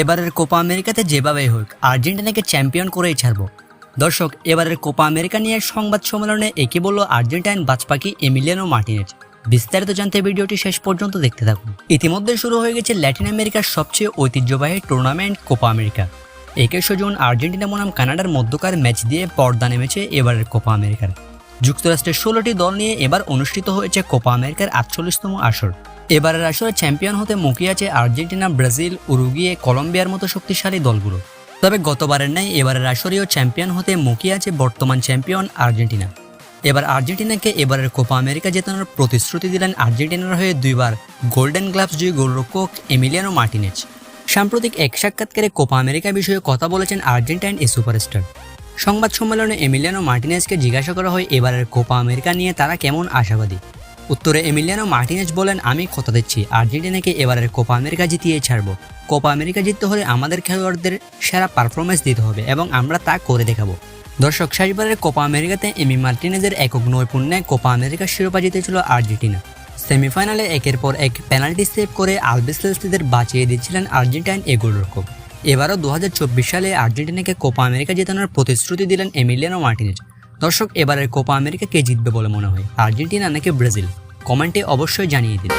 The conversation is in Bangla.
এবারের কোপা আমেরিকাতে যেভাবেই হোক, আর্জেন্টিনাকে চ্যাম্পিয়ন করেই ছাড়ব। দর্শক, এবারের কোপা আমেরিকা নিয়ে সংবাদ সম্মেলনে একে বলল আর্জেন্টাইন বাজপাকি এমিলিয়ানো মার্টিনেজ। বিস্তারিত জানতে ভিডিওটি শেষ পর্যন্ত দেখতে থাকুন। ইতিমধ্যে শুরু হয়ে গেছে ল্যাটিন আমেরিকার সবচেয়ে ঐতিহ্যবাহী টুর্নামেন্ট কোপা আমেরিকা। একুশে জুন আর্জেন্টিনা বনাম কানাডার মধ্যকার ম্যাচ দিয়ে পর্দা নেমেছে এবারের কোপা আমেরিকার। যুক্তরাষ্ট্রের ষোলোটি দল নিয়ে এবার অনুষ্ঠিত হয়েছে কোপা আমেরিকার আটচল্লিশতম আসর। এবারের আসরে চ্যাম্পিয়ন হতে মুখিয়ে আছে আর্জেন্টিনা, ব্রাজিল, উরুগিয়ে, কলম্বিয়ার মতো শক্তিশালী দলগুলো। তবে গতবারের ন্যায় এবারের আসরেও চ্যাম্পিয়ন হতে মুখিয়ে আছে বর্তমান চ্যাম্পিয়ন আর্জেন্টিনা। এবার আর্জেন্টিনাকে এবারের কোপা আমেরিকা জেতানোর প্রতিশ্রুতি দিলেন আর্জেন্টিনার হয়ে দুইবার গোল্ডেন গ্লাভস জয়ী গোলরক্ষক এমিলিয়ানো মার্টিনেজ। সাম্প্রতিক এক সাক্ষাৎকারে কোপা আমেরিকা বিষয়ে কথা বলেছেন আর্জেন্টাইন এই সুপারস্টার। সংবাদ সম্মেলনে এমিলিয়ানো মার্টিনেজকে জিজ্ঞাসা করা হয়, এবারের কোপা আমেরিকা নিয়ে তারা কেমন আশাবাদী? উত্তরে এমিলিয়ানো মার্টিনেজ বলেন, আমি কথা দিচ্ছি, আর্জেন্টিনাকে এবারের কোপা আমেরিকা জিতিয়ে ছাড়বো। কোপা আমেরিকা জিততে হলে আমাদের খেলোয়াড়দের সেরা পারফরমেন্স দিতে হবে এবং আমরা তা করে দেখাবো। দর্শক, শেষবারের কোপা আমেরিকাতে এমি মার্টিনেজের একক নৈপুণ্যে কোপা আমেরিকার শিরোপা জিতেছিল আর্জেন্টিনা। সেমিফাইনালে একের পর এক পেনাল্টি সেভ করে আলবিসেলসিদের বাঁচিয়ে দিচ্ছিলেন আর্জেন্টাইন এ গোলরক্ষক। এবারও দু হাজার চব্বিশ সালে আর্জেন্টিনাকে কোপা আমেরিকা জেতানোর প্রতিশ্রুতি দিলেন এমিলিয়ানো মার্টিনেজ। দর্শক, এবারের কোপা আমেরিকা কে জিতবে বলে মনে হয়? আর্জেন্টিনা নাকি ব্রাজিল? কমেন্টে অবশ্যই জানিয়ে দিন।